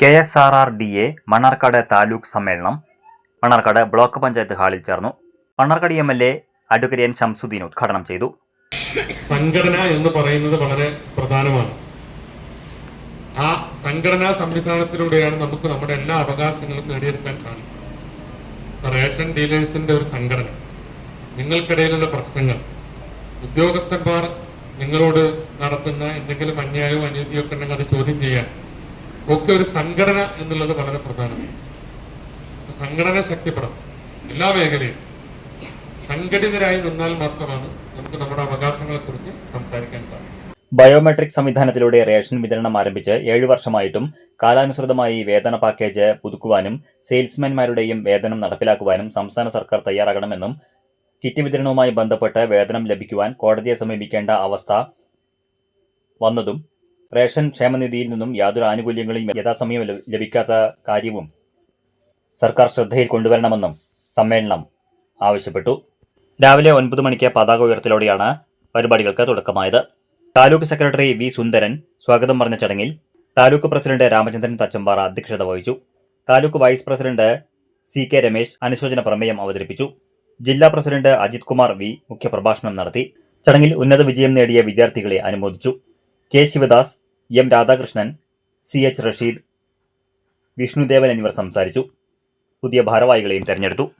K S R R D A Mannarkkad taluk സമ്മേളനം Mannarkkad block panchayat ഹാളിൽ ചേർന്നു. Mannarkkad M L A advocate N Shamsuddin ഉദ്ഘാടനം ചെയ്തു. സംഘടന എന്ന് പറയുന്നത് വളരെ പ്രധാനമാണ്. ആ സംഘടനാ സംവിധാനത്തിലൂടെയാണ് നമുക്ക് നമ്മുടെ എല്ലാ അവകാശങ്ങളും നേടിയെടുക്കാൻ സാധിക്കും റേഷൻ ഡീലേഴ്സിന്റെ ഒരു സംഘടന. നിങ്ങൾക്കിടയിലുള്ള പ്രശ്നങ്ങൾ. ഉദ്യോഗസ്ഥന്മാർ നിങ്ങളോട് നടത്തുന്ന എന്തെങ്കിലും അന്യായവും അനീതിയൊക്കെ ഉണ്ടെങ്കിൽ അത് ചോദ്യം ചെയ്യാൻ ഒക്കെ ഒരു സംഘടന എന്നുള്ളത് വളരെ പ്രധാനമാണ്. സംഘടന ശക്തിപ്പെടണം. എല്ലാ മേഖലയും സംഘടിതരായി നിന്നാൽ മാത്രമാണ് നമുക്ക് നമ്മുടെ അവകാശങ്ങളെ കുറിച്ച് സംസാരിക്കാൻ സാധിക്കും. ബയോമെട്രിക് സംവിധാനത്തിലൂടെ റേഷൻ വിതരണം ആരംഭിച്ച് ഏഴു വർഷമായിട്ടും കാലാനുസൃതമായി വേതന പാക്കേജ് പുതുക്കുവാനും സെയിൽസ്മാൻമാരുടെയും വേതനം നടപ്പിലാക്കുവാനും സംസ്ഥാന സർക്കാർ തയ്യാറാകണമെന്നും കിറ്റ് വിതരണവുമായി ബന്ധപ്പെട്ട് വേതനം ലഭിക്കുവാൻ കോടതിയെ സമീപിക്കേണ്ട അവസ്ഥ വന്നതും റേഷൻ ക്ഷേമനിധിയിൽ നിന്നും യാതൊരു ആനുകൂല്യങ്ങളും യഥാസമയം ലഭിക്കാത്ത കാര്യവും സർക്കാർ ശ്രദ്ധയിൽ കൊണ്ടുവരണമെന്നും സമ്മേളനം ആവശ്യപ്പെട്ടു. രാവിലെ ഒൻപത് മണിക്ക് പതാക ഉയർത്തലോടെയാണ് പരിപാടികൾക്ക് തുടക്കമായത്. താലൂക്ക് സെക്രട്ടറി വി സുന്ദരൻ സ്വാഗതം പറഞ്ഞ ചടങ്ങിൽ താലൂക്ക് പ്രസിഡന്റ് രാമചന്ദ്രൻ തച്ചമ്പാറ അധ്യക്ഷത വഹിച്ചു. Taluk vice president C K Ramesh അനുശോചന പ്രമേയം അവതരിപ്പിച്ചു. ജില്ലാ പ്രസിഡന്റ് അജിത് കുമാർ വി മുഖ്യപ്രഭാഷണം നടത്തി. ചടങ്ങിൽ ഉന്നത വിജയം നേടിയ വിദ്യാർത്ഥികളെ അനുമോദിച്ചു. K Sivadas M Radhakrishnan C H Rasheed Vishnudevan എന്നിവർ സംസാരിച്ചു. പുതിയ ഭാരവാഹികളെയും തെരഞ്ഞെടുത്തു.